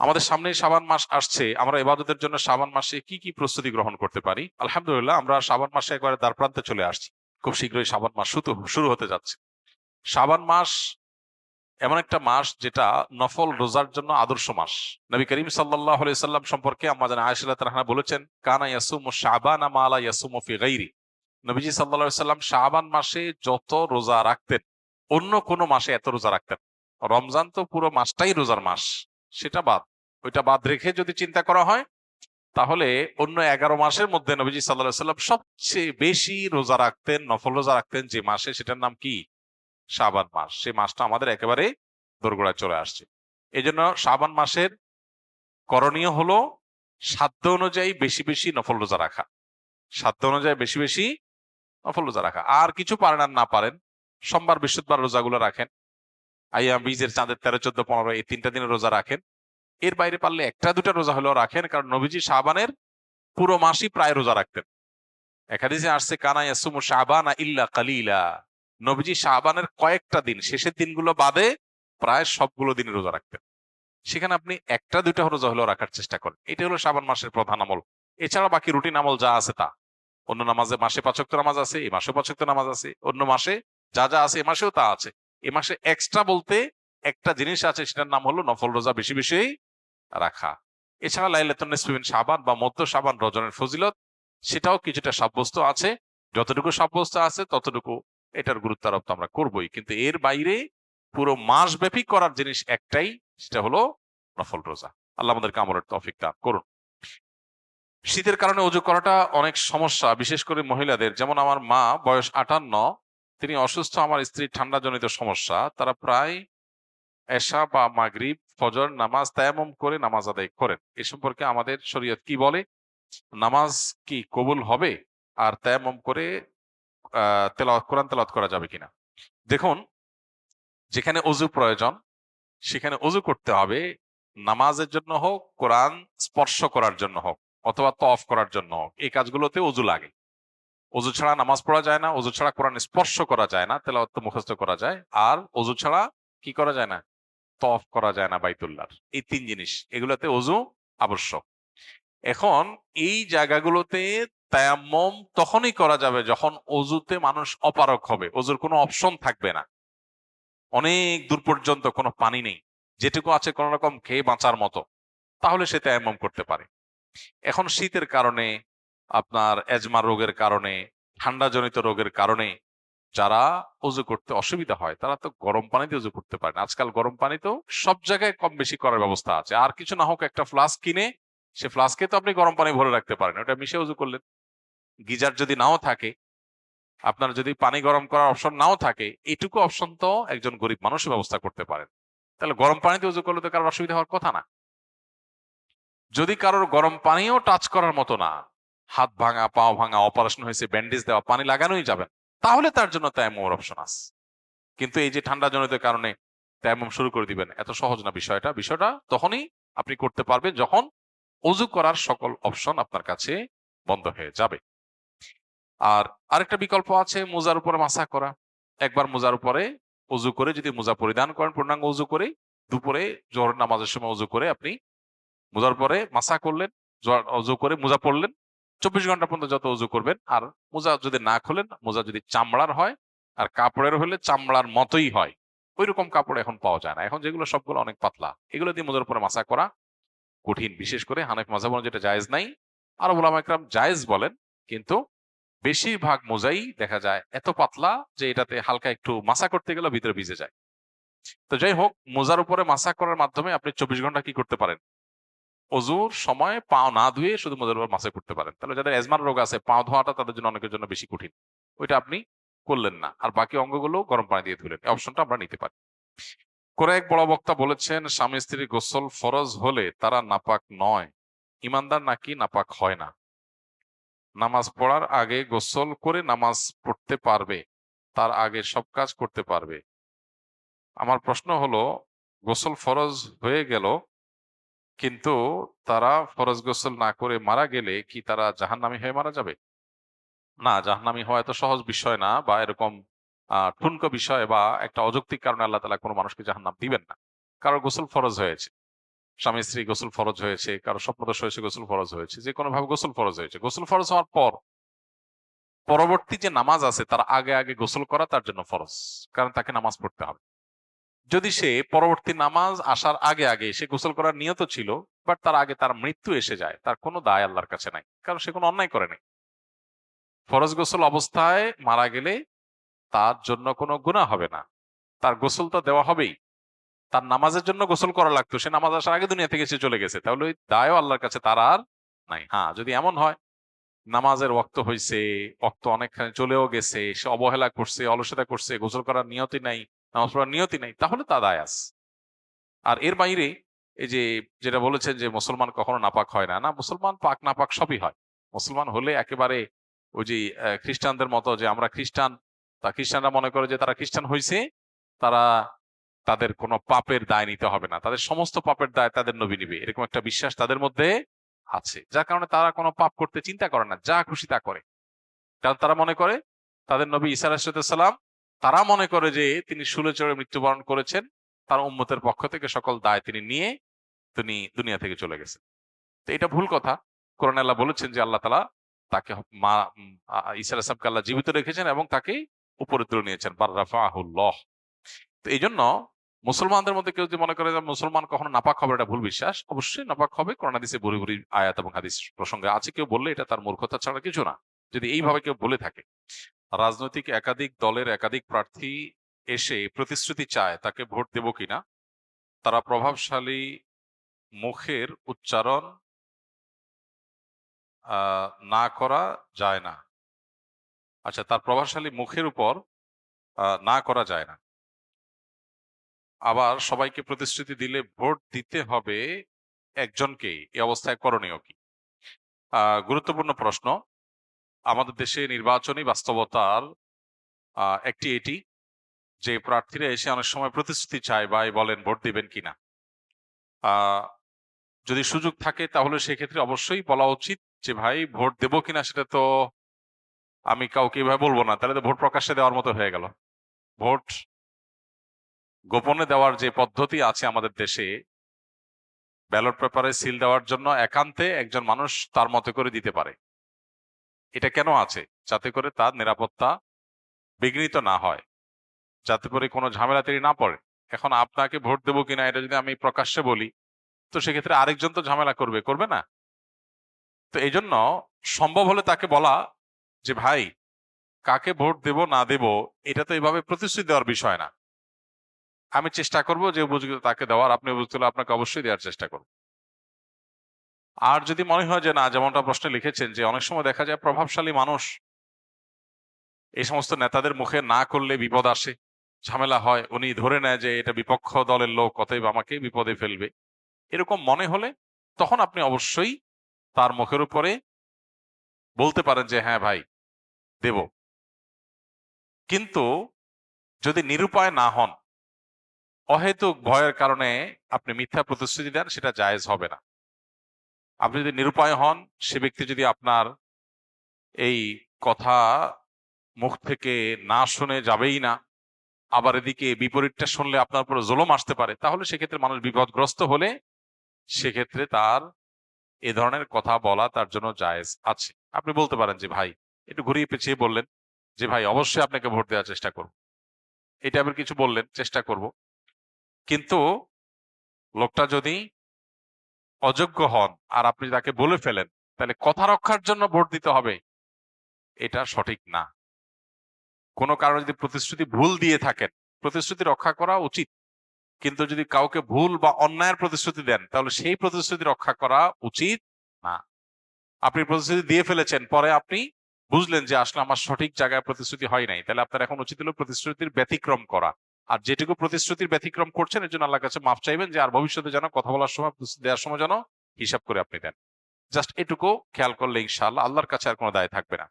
আমাদের সামনে সাবান মাস আসছে, আমরা এবাদতের জন্য সাবান মাসে কি কি প্রস্তুতি গ্রহণ করতে পারি? আলহামদুলিল্লাহ, আমরা সাবান মাসে একবারে দ্বার প্রান্তে চলে আসছি। খুব শীঘ্রই সাবান মাস শুরু হতে যাচ্ছে। সাবান মাস এমন একটা মাস যেটা নফল রোজার জন্য আদর্শ মাস। নবী করিম সাল্লাহ সাল্লাম সম্পর্কে আমরা জানি আয়সাল্লাহ বলেছেন, কানা ইয়াসুম সাবান মালা ইয়াসুম ফি গাইরি। নবীজি সাল্লা সাল্লাম শাহবান মাসে যত রোজা রাখতেন, অন্য কোনো মাসে এত রোজা রাখতেন রমজান তো পুরো মাসটাই রোজার মাস। সেটা বাদ। ওইটা বাদ রেখে যদি চিন্তা করা হয়, তাহলে অন্য এগারো মাসের মধ্যে নবীজি সাল্লাহ সাল্লাম সবচেয়ে বেশি রোজা রাখতেন, নফল রোজা রাখতেন যে মাসে, সেটার নাম কি? শাবান মাস। সেই মাসটা আমাদের একেবারে দোরগোড়ায় চলে আসছে। এই জন্য শাবান মাসের করণীয় হলো সাধ্য অনুযায়ী বেশি বেশি নফল রোজা রাখা। সাধ্য অনুযায়ী বেশি বেশি নফল রোজা রাখা। আর কিছু পারেন আর না পারেন, সোমবার, বৃহস্পতিবার রোজাগুলো রাখেন। আইয়া বীজের চাঁদের তেরো, চোদ্দ, পনেরো এই তিনটা দিনে রোজা রাখেন। এর বাইরে পারলে একটা, দুটা রোজা হলেও রাখেন, কারণ নবীজি শাহবানের পুরো মাসই প্রায় রোজা রাখতেন। একাদিসে আসছে, কানা ইয়াসুমু শাহবানা ইল্লা কালিলা। নবীজি শাহবানের কয়েকটা দিন, শেষের দিনগুলো বাদে প্রায় সবগুলো দিন রোজা রাখতেন। সেখানে আপনি একটা দুইটা রোজা হলেও রাখার চেষ্টা করেন। এটা হলো শাবান মাসের প্রধান আমল। এছাড়া বাকি রুটিন আমল যা আছে তা। অন্য নামাজে মাসে পাচক্ত নামাজ আছে, এই মাসে পাচক্ত নামাজ আছে। অন্য মাসে যা যা আছে এ মাসেও তা আছে। এ মাসে এক্সট্রা বলতে একটা জিনিস আছে, সেটার নাম হলো নফল রোজা বেশি বেশি রাখা। এছাড়া লাইলাতুন্নিসবিন সাবান বা মধ্য সাবান রজনের ফজিলত, সেটাও কিছুটা সাব্যস্ত আছে। যতটুকু সাব্যস্ত আছে, ততটুকু এটার গুরুত্ব আরোপ তো আমরা করবোই। কিন্তু এর বাইরে পুরো মাস ব্যাপী করার জিনিস একটাই, সেটা হলো নফল রোজা। আল্লাহ আমাদেরকে আমলের তফিক দান করুন। শীতের কারণে অজু করাটা অনেক সমস্যা, বিশেষ করে মহিলাদের। যেমন আমার মা বয়স আটান্ন তিনি অসুস্থ, আমার স্ত্রীর ঠান্ডা জনিত সমস্যা, তারা প্রায় এশা বা মাগরিব, ফজর, নামাজ তায়ামম করে নামাজ আদায় করেন। এ সম্পর্কে আমাদের শরীয়ত কি বলে? নামাজ কি কবুল হবে? আর তায়ামম করে তেলাওয়াত, কোরআন তেলাওয়াত করা যাবে কিনা? দেখুন, যেখানে অজু প্রয়োজন, সেখানে অজু করতে হবে। নামাজের জন্য হোক, কোরআন স্পর্শ করার জন্য হোক, অথবা তফ করার জন্য হোক, এই কাজগুলোতে অজু লাগে। অজু ছাড়া নামাজ পড়া যায় না অজু ছাড়া কোরআন স্পর্শ করা যায় না, তেলাওয়াত মুখস্থ করা যায়, আর অজু ছাড়া কি করা যায় না? তফ করা যায় না বাইতুল্লার এই তিন জিনিস, এগুলোতে অজু আবশ্যক। এখন এই জায়গাগুলোতে তায়াম্মম তখনই করা যাবে যখন অজুতে মানুষ অপারক হবে অজুর কোনো অপশন থাকবে না। অনেক দূর পর্যন্ত কোনো পানি নেই, যেটুকু আছে কোন রকম খেয়ে বাঁচার মতো, তাহলে সে তায়াম্মম করতে পারে। এখন শীতের কারণে আপনার এজমা রোগের কারণে, ঠান্ডাজনিত রোগের কারণে যারা অজু করতে অসুবিধা হয়, তারা তো গরম পানিতে উজু করতে পারে আজকাল গরম পানি তো সব জায়গায় কম বেশি করার ব্যবস্থা আছে। আর কিছু না হোক একটা ফ্লাস্ক কিনে, সে ফ্লাস্কে তো আপনি গরম পানি ভরে রাখতে পারেন, ওটা মিশে উজু করলেন। গিজার যদি নাও থাকে, আপনার যদি পানি গরম করার অপশন নাও থাকে, এটুকু অপশন তো একজন গরিব মানুষের ব্যবস্থা করতে পারেন। তাহলে গরম পানিতে উজু করলে তো কারোর অসুবিধা হওয়ার কথা না। যদি কারোর গরম পানিও টাচ করার মতো না হাত ভাঙা পাও ভাঙা অপারেশন হয়েছে ব্যান্ডেজ দেওয়া, পানি লাগানোই যাবেন তাহলে তার জন্য তায়ামুমের অপশন আছে। কিন্তু এই যে ঠান্ডা জনিত কারণে তায়ামুম শুরু করে দিবেন, এত সহজ না বিষয়টা। বিষয়টা তখনই আপনি করতে পারবেন যখন অজু করার সকল অপশন আপনার কাছে বন্ধ হয়ে যাবে। আর আরেকটা বিকল্প আছে, মোজার উপরে মাসা করা। একবার মোজার উপরে অজু করে যদি মোজা পরিধান করেন, পূর্ণাঙ্গ অজু করে দুপুরে জোহর নামাজের সময় অজু করে আপনি মোজার পরে মাসা করলেন অজু করে মোজা পড়লেন চব্বিশ ঘণ্টা পর্যন্ত যত উজু করবেন, আর মোজা যদি না খোলেন, মোজা যদি চামড়ার হয়, আর কাপড়ের হলে চামড়ার মতোই হয়। ওই রকম কাপড় এখন পাওয়া যায় না। এখন যেগুলো সবগুলো অনেক পাতলা, এগুলো দিয়ে মোজার উপরে মাসা করা কঠিন। বিশেষ করে হানেফ মাঝাব যেটা জায়েজ নাই, আর বলাম একরাম জায়েজ বলেন, কিন্তু বেশিরভাগ মোজাই দেখা যায় এত পাতলা যে এটাতে হালকা একটু মাসা করতে গেলে ভিতরে ভিজে যায়। তো যাই হোক, মোজার উপরে মাসা করার মাধ্যমে আপনি চব্বিশ ঘণ্টা কি করতে পারেন? অজুর সময় পাও না ধুয়ে শুধু মোজার মাসে করতে পারেন। তাহলে যাদের এজমার রোগ আছে, পাও ধোয়াটা তাদের জন্য অনেকের জন্য বেশি কঠিন। ওইটা আপনি করলেন না। আর বাকি অঙ্গগুলো গরম পানি দিয়ে ধুলেন। অপশনটা আমরা নিতে পারি। করে এক বড় বক্তা বলেছেন, স্বামী স্ত্রীর গোসল ফরজ হলে তারা নাপাক নয়। ইমানদার নাকি নাপাক হয় না। নামাজ পড়ার আগে গোসল করে নামাজ পড়তে পারবে। তার আগে সব কাজ করতে পারবে। আমার প্রশ্ন হলো, গোসল ফরজ হয়ে গেল কিন্তু তারা ফরজ গোসল না করে মারা গেলে কি তারা জাহান্নামী হয়ে মারা যাবে? না, জাহান্নামী হওয়া এত সহজ বিষয় না বা এরকম ঠুনকো বিষয় বা একটা অযৌক্তিক কারণে আল্লাহ তালা কোনো মানুষকে জাহান্নাম দিবেন না। কারও গোসল ফরজ হয়েছে, স্বামী, স্ত্রী গোসল ফরজ হয়েছে কারও স্বপ্নদোষ হয়েছে, গোসল ফরজ হয়েছে, যে কোনো ভাবে গোসল ফরজ হয়েছে। গোসল ফরজ হওয়ার পর পরবর্তী যে নামাজ আছে তার আগে আগে গোসল করা তার জন্য ফরজ, কারণ তাকে নামাজ পড়তে হবে। যদি সে পরবর্তী নামাজ আসার আগে আগে সে গোসল করার নিয়ত ছিল বাট তার আগে তার মৃত্যু এসে যায়, তার কোনো দায় আল্লাহর কাছে নাই, কারণ সে কোনো অন্যায় করে নাই। ফরজ গোসল অবস্থায় মারা গেলে তার জন্য কোনো গুণা হবে না। তার গোসল তো দেওয়া হবেই। তার নামাজের জন্য গোসল করা লাগতো, সে নামাজ আসার আগে দুনিয়া থেকে সে চলে গেছে, তাহলে ওই দায়ও আল্লাহর কাছে তার আর নাই। হ্যাঁ যদি এমন হয়, নামাজের ওক্ত হয়েছে ওক্ত অনেকখানি চলেও গেছে, সে অবহেলা করছে, অলসতা করছে, গোসল করার নিয়তি নাই নামাজ পড়ার নিয়তি নেই, তাহলে তা দায় আছে। আর এর বাইরে এই যে, যেটা বলেছেন যে, মুসলমান কখনো নাপাক হয় না। না, মুসলমান পাক নাপাক সবই হয়। মুসলমান হলে একেবারে ওই যে খ্রিস্টানদের মতো যে, আমরা খ্রিস্টান, তা খ্রিস্টানরা মনে করে যে, তারা খ্রিস্টান হয়েছে তারা তাদের কোনো পাপের দায় নিতে হবে না। তাদের সমস্ত পাপের দায় তাদের নবী নিবে। এরকম একটা বিশ্বাস তাদের মধ্যে আছে। যার কারণে তারা কোনো পাপ করতে চিন্তা করে না, যা খুশি তা করে। কারণ তারা মনে করে, তাদের নবী ইসা আলাহিসাল্লাম তারা মনে করে যে তিনি শুলে চড়ে মৃত্যুবরণ করেছেন তার উম্মতের পক্ষ থেকে সকল দায় তিনি নিয়ে তিনি দুনিয়া থেকে চলে গেছেন। তো এটা ভুল কথা। কোরআন আল্লাহ বলেছেন যে আল্লাহ তালা তাকে মা উম, আ- ঈসা আলাহিসামকে আল্লাহ জীবিত রেখেছেন এবং তাকে উপরে তুলে নিয়েছেন। বার্রাফাহুল্লাহ তো এই জন্য মুসলমানদের মধ্যে কেউ যদি মনে করে যে মুসলমান কখনো নাপাক হবে এটা ভুল বিশ্বাস। অবশ্যই নাপাক হবে। কোরআন হাদিসে ভুরি ভুরি আয়াত এবং হাদিস প্রসঙ্গে আছে। কেউ বললে এটা তার মূর্খতা ছাড়া কিছু না। যদি এইভাবে কেউ বলে থাকে রাজনৈতিক একাধিক দলের একাধিক প্রার্থী এসে প্রতিশ্রুতি চায় তাকে ভোট দেব কিনা তারা প্রভাবশালী মুখের উচ্চারণ না করা যায় না। আচ্ছা তার প্রভাবশালী মুখের উপর না করা যায় না। আবার সবাইকে প্রতিশ্রুতি দিলে ভোট দিতে হবে একজনকে এই অবস্থায় করণীয় কি? গুরুত্বপূর্ণ প্রশ্ন। আমাদের দেশে নির্বাচনী বাস্তবতার একটি এটি যে প্রার্থীরা এসে অনেক সময় প্রতিশ্রুতি চায় বা বলেন ভোট দিবেন কিনা। যদি সুযোগ থাকে তাহলে সেক্ষেত্রে অবশ্যই বলা উচিত যে, ভাই, ভোট দেব কিনা সেটা তো আমি কাউকে এভাবে বলব না। তাহলে তো ভোট প্রকাশ্যে দেওয়ার মতো হয়ে গেল। ভোট গোপনে দেওয়ার যে পদ্ধতি আছে আমাদের দেশে, ব্যালট পেপারে সিল দেওয়ার জন্য একান্তে একজন মানুষ তার মতো করে দিতে পারে। এটা কেন আছে? যাতে করে তার নিরাপত্তা বিঘ্নিত না হয়, যাতে করে কোনো ঝামেলা না পড়ে। এখন আপনাকে ভোট দেবো কিনা এটা যদি আমি প্রকাশ্যে বলি, তো সেক্ষেত্রে আরেকজন তো ঝামেলা করবে করবে না। তো এই জন্য সম্ভব হলে তাকে বলা যে, ভাই, কাকে ভোট দেব, না দেব, এটা তো এইভাবে প্রতিশ্রুতি দেওয়ার বিষয় না। আমি চেষ্টা করব যে উপযুক্ত তাকে দেওয়ার, আপনি উপযুক্ত আপনাকে অবশ্যই দেওয়ার চেষ্টা করব। আর যদি মনে হয় যে না, যেমনটা প্রশ্নে লিখেছেন যে অনেক সময় দেখা যায় প্রভাবশালী মানুষ এই সমস্ত নেতাদের মুখে না করলে বিপদ আসে, ঝামেলা হয়, উনি ধরে নেয় যে এটা বিপক্ষ দলের লোক, অতএব আমাকে বিপদে ফেলবে। এরকম মনে হলে তখন আপনি অবশ্যই তার মুখের উপরে বলতে পারেন যে হ্যাঁ ভাই, দেব। কিন্তু যদি নিরুপায় না হন, অহেতুক ভয়ের কারণে আপনি মিথ্যা প্রতিশ্রুতি দেন, সেটা জায়েজ হবে না। আপনি যদি নিরুপায় হন, সে ব্যক্তি যদি আপনার এই কথা মুখ থেকে না শুনে যাবেই না, আবার এদিকে বিপরীতটা শুনলে আপনার উপরে জোলম আসতে পারে, তাহলে সেক্ষেত্রে মানুষ বিপদগ্রস্ত হলে সেক্ষেত্রে তার এ ধরনের কথা বলা তার জন্য জায়েজ আছে। আপনি বলতে পারেন যে, ভাই, একটু ঘুরিয়ে পেঁচিয়ে বললেন যে, ভাই, অবশ্যই আপনাকে ভোট দেওয়ার চেষ্টা করব। এটা আবার কিছু বললেন, চেষ্টা করব। কিন্তু লোকটা যদি অযোগ্য হন আর আপনি তাকে বলে ফেলেন, তাহলে কথা রক্ষার জন্য ভোট দিতে হবে। এটা সঠিক না। কোনো কারণে যদি প্রতিশ্রুতি ভুল দিয়ে থাকেন, প্রতিশ্রুতি রক্ষা করা উচিত। কিন্তু যদি কাউকে ভুল বা অন্যায়ের প্রতিশ্রুতি দেন, তাহলে সেই প্রতিশ্রুতি রক্ষা করা উচিত না। আপনি প্রতিশ্রুতি দিয়ে ফেলেছেন, পরে আপনি বুঝলেন যে আসলে আমার সঠিক জায়গায় প্রতিশ্রুতি হয় নাই, তাহলে আপনার এখন উচিত হলো প্রতিশ্রুতির ব্যতিক্রম করা। আর যেটুকু প্রতিশ্রুতির ব্যতিক্রম করছেন, এর জন্য আল্লাহ কাছে মাফ চাইবেন যে, আর ভবিষ্যতে যেন কথা বলার সময়, দেওয়ার সময় যেন হিসাব করে আপনি দেন। জাস্ট এটুকু খেয়াল করলে ইনশাআল্লাহ আল্লাহর কাছে আর কোনো দায় থাকবে না।